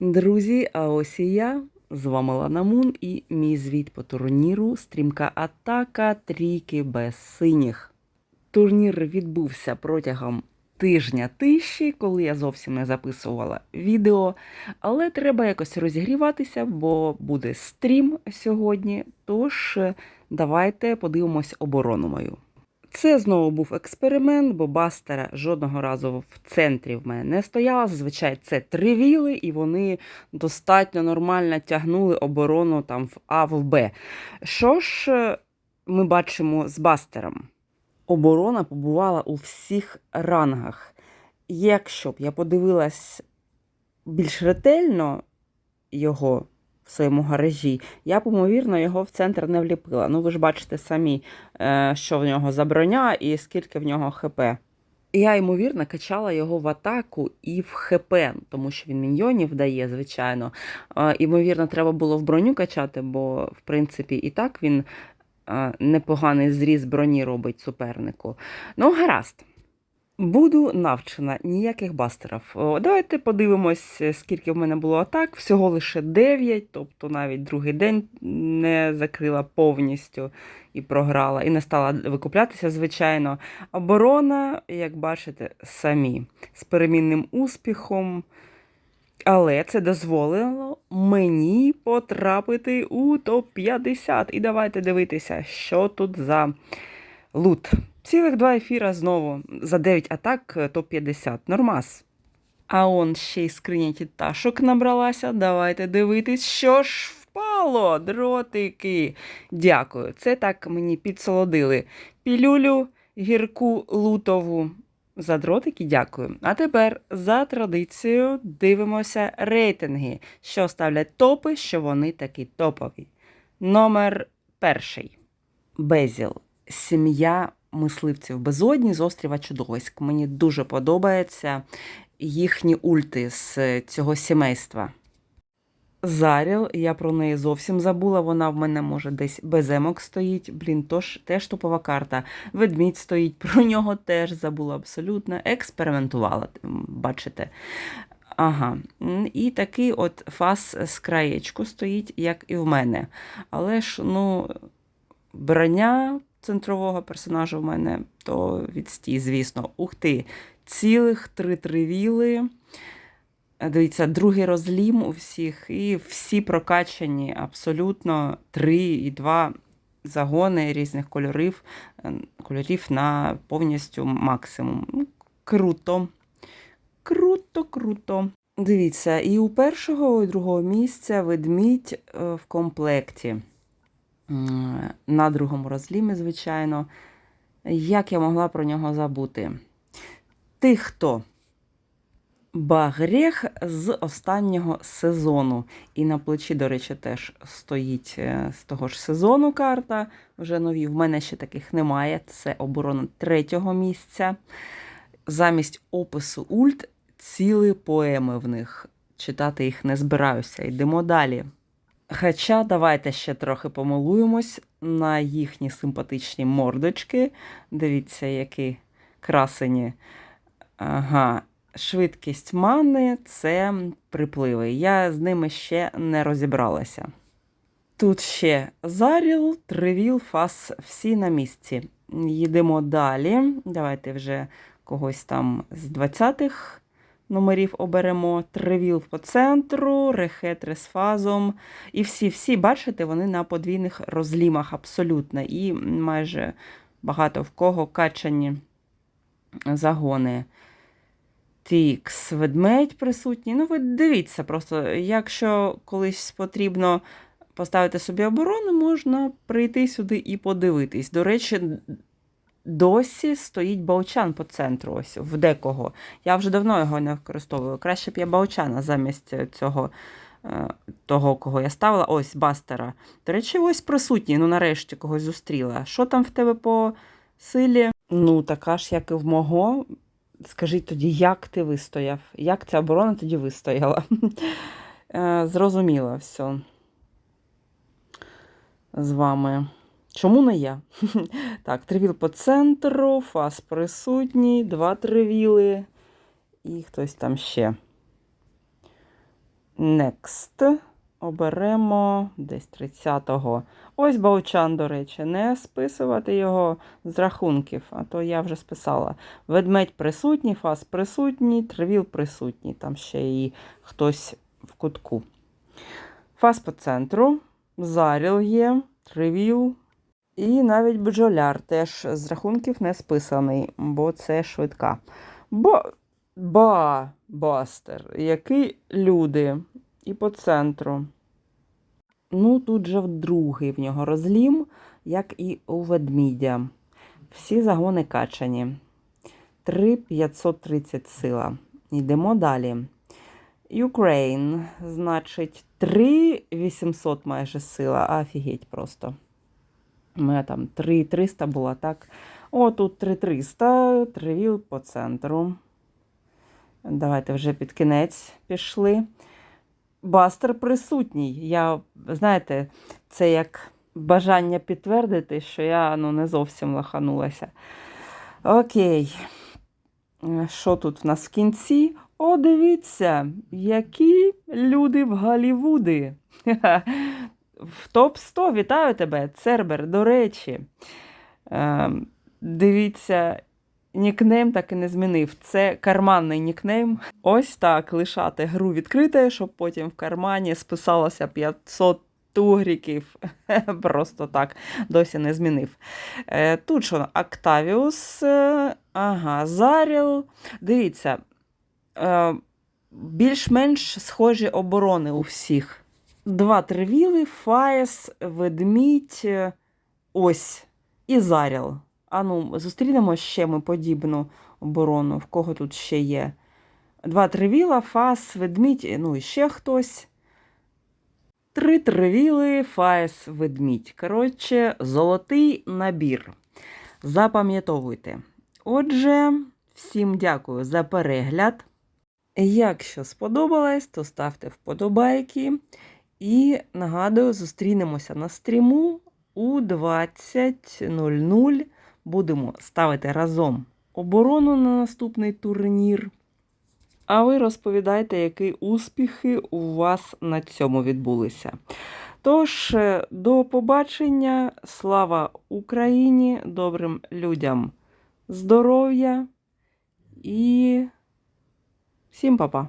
Друзі, а ось і я. З вами Лана Мун і мій звіт по турніру Стрімка атака трійки без синіх. Турнір відбувся протягом тижня тиші, коли я зовсім не записувала відео. Але треба якось розігріватися, бо буде стрім сьогодні. Тож давайте подивимось оборону мою. Це знову був експеримент, бо бастера жодного разу в центрі в мене не стояла. Зазвичай це три віли, і вони достатньо нормально тягнули оборону там в А в Б. Що ж е, ми бачимо з бастером? Оборона побувала у всіх рангах. Якщо б я подивилась більш ретельно його в своєму гаражі, я б, ймовірно, його в центр не вліпила. Ну, ви ж бачите самі, е, що в нього за броня і скільки в нього ХП. Я, ймовірно, качала його в атаку і в ХП, тому що він міньйонів дає, звичайно. Е, Ймовірно, треба було в броню качати, бо, в принципі, і так він е, непоганий зріз броні робить супернику. Ну, гаразд. Буду навчена ніяких бастерів. Давайте подивимось, скільки в мене було атак. Всього лише 9, тобто навіть другий день не закрила повністю і програла, і не стала викуплятися, звичайно. Оборона, як бачите, самі з перемінним успіхом. Але це дозволило мені потрапити у топ-50. І давайте дивитися, що тут за лут. Цілих два ефіра знову за 9 атак е, топ-50. Нормас. А он ще й скриня тіташок набралася. Давайте дивитись, що ж впало, дротики. Дякую. Це так мені підсолодили. Пілюлю гірку лутову. За дротики дякую. А тепер за традицією дивимося рейтинги, що ставлять топи, що вони такі топові. Номер перший. Безіл. Сім'я мисливців безодні з острова Чудовиськ. Мені дуже подобаються їхні ульти з цього сімейства. Заріл, я про неї зовсім забула. Вона в мене може десь без емок стоїть. Блін, тож теж топова карта. Ведмідь стоїть, про нього теж забула абсолютно. Експериментувала, бачите. Ага, і такий от фас з краєчку стоїть, як і в мене. Але ж, ну, броня центрового персонажа в мене то відстій, звісно. Ух ти, цілих три тривіли. Дивіться, другий розлім у всіх, і всі прокачані абсолютно три і два загони різних кольорів, е, кольорів на повністю максимум. Ну, Круто. Круто, круто. Дивіться, і у першого, і другого місця ведмідь е, в комплекті. На другому розлімі, звичайно. Як я могла про нього забути? Ти хто? Багрех з останнього сезону. І на плечі, до речі, теж стоїть е, з того ж сезону карта. Вже нові. В мене ще таких немає. Це оборона третього місця. Замість опису ульт цілі поеми в них. Читати їх не збираюся. Йдемо далі. Хоча давайте ще трохи помилуємось на їхні симпатичні мордочки. Дивіться, які красені. Ага. Швидкість мани це припливи. Я з ними ще не розібралася. Тут ще заріл, тривіл, фас, всі на місці. Їдемо далі. Давайте вже когось там з 20-х номерів оберемо. Тривіл по центру, рехетри з фазом. І всі-всі, бачите, вони на подвійних розлімах абсолютно. І майже багато в кого качані загони. Тікс, ведмедь присутній. Ну, ви дивіться, просто, якщо колись потрібно поставити собі оборону, можна прийти сюди і подивитись. До речі, досі стоїть баучан по центру, ось в декого. Я вже давно його не використовую. Краще б я баучана замість цього. е, Того, кого я ставила, ось бастера. До речі, ось присутній, ну нарешті когось зустріла. Що там в тебе по силі? Ну, така ж, як і в мого. Скажіть тоді, як ти вистояв? Як ця оборона тоді вистояла? Е, Зрозуміло все. З вами. Чому не я? Так, тривіл по центру, фас присутній, два тривіли і хтось там ще. Next. Оберемо десь 30-го. Ось Баучан, до речі, не списувати його з рахунків, а то я вже списала. Ведмедь присутній, фас присутній, тривіл присутній. Там ще і хтось в кутку. Фас по центру, заріл є, тривіл. І навіть бджоляр теж з рахунків не списаний, бо це швидка. Бо ба, бастер, які люди. І по центру. Ну, тут же другий в нього розлім, як і у ведмідя. Всі загони качані. 3,530 сила. Йдемо далі. Ukraine, значить, 3,800 майже сила. Офігеть просто. У мене там 3,300 було, так? О, тут 3,300, тривіл по центру. Давайте вже під кінець пішли. Бастер присутній. Я, знаєте, це як бажання підтвердити, що я ну, не зовсім лаханулася. Окей. Що тут в нас в кінці? О, дивіться, які люди в Голлівуди. В топ-100 вітаю тебе, Цербер, до речі. Е, дивіться, нікнейм так і не змінив. Це карманний нікнейм. Ось так лишати гру відкритою, щоб потім в кармані списалося 500 тугріків. Просто так досі не змінив. Е, Тут що, Octavius, е, ага, Заріл. Дивіться, е, більш-менш схожі оборони у всіх. Два тривіли, Фаєс, ведмідь, е, ось і Заріл. Ану, зустрінемо ще ми подібну оборону. В кого тут ще є? Два тривіла, фас, ведмідь, ну і ще хтось. Три тривіли, фаес, ведмідь. Коротше, золотий набір. Запам'ятовуйте. Отже, всім дякую за перегляд. Якщо сподобалось, то ставте вподобайки. І нагадую, зустрінемося на стріму у 20.00 будемо ставити разом оборону на наступний турнір. А ви розповідайте, які успіхи у вас на цьому відбулися. Тож, е, до побачення, слава Україні, добрим людям, здоров'я і всім па-па!